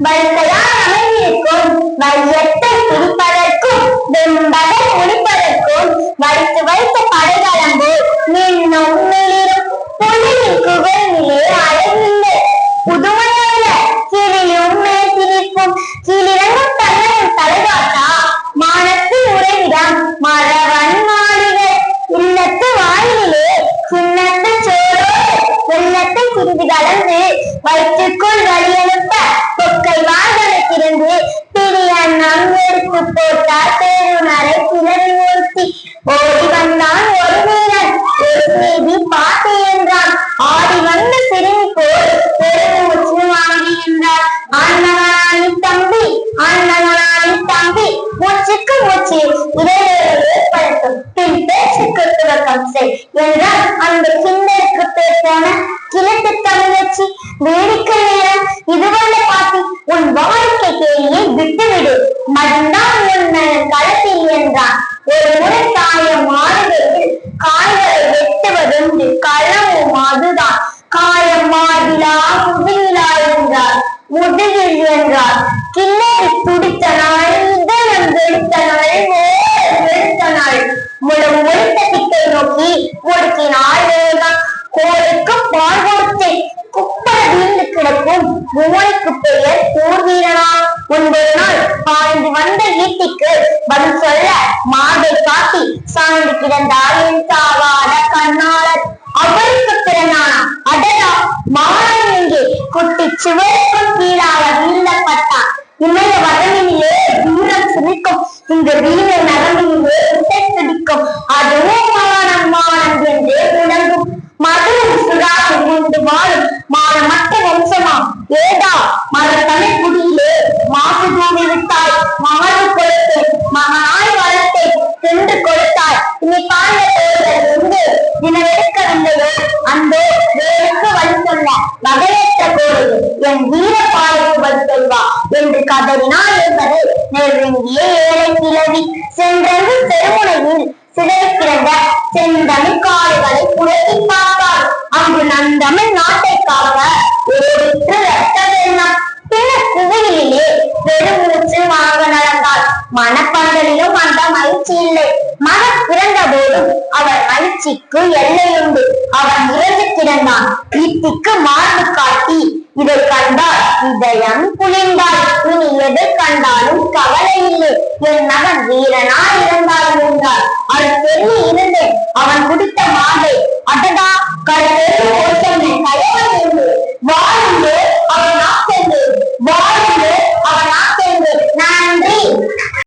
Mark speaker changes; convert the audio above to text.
Speaker 1: வரிசையாய் அமைந்திருக்கும் வையத்தை துடிப்பதற்கும் வெம்பகை முடிப்பதற்கும் வைத்து வைத்த மூச்சுக்கு மூச்சு இடைவேளை ஏற்படுத்தும். பின் பேச்சுக்கு துவக்கம் செய் என்றால் அந்த கிண்டருக்கு பேர் போன கிழக்கு தமிழச்சி வேடிக்கை நேரம் இதுவல்ல பாட்டி உன் வாழ்க்கை கேலியை விட்டுவிடு. மறுநாள் உன்னை களத்தில் என்றான். ஒரு முறை தாய மாறுவதில் காய்களை வெட்டுவதுண்டு. களமும் அதுதான். காயம் மாறிலா முதுகிலா என்றார். முதுகில் என்றார். கிண்ணறி மூளைக்கு பெயர் போர்வீரனா ஒன்பது நாள் பாய்ந்து வந்த ஈட்டிக்கு பதில் சொல்ல மாதை காட்டி சாய்ந்து கிடந்தார் என் சாவாத கண்ணாளர் அவருக்கு பிறனானா அடடா மாறன் இங்கே குட்டி சுவருக்கும் கொடுத்தாய் இனி பாண்ட தோழர் அந்தோ வேலுக்கு வழி வகையற்ற என் வீர சொல்வா என்று கதறினாள் என்பதை நெருங்கிய ஏழை தெருமுனையில் சிதறி கிடந்த செந்தமிழ் காடுகளை புரட்டி அங்கு நந்தமிழ் நாட்டை காக்க ஓடிற்று ரத்த பின்னர் பெருமூச்சு வாங்க நடந்தாள். மனப்பந்தலிலும் அந்த மகிழ்ச்சி இல்லை. மன போதும் அவர் மகிழ்ச்சிக்கு எல்லையுண்டு அவன் இறந்து கிடந்தான். ஈட்டிக்கு மார்பு காட்டி இதை கண்டால் இதயம் குளிர்ந்தால். இனி எதை கண்டாலும் கவலை இல்லை. என் மகன் வீரனா இருந்தால் என்றார் அவன் சொல்லி இருந்தேன் அவன்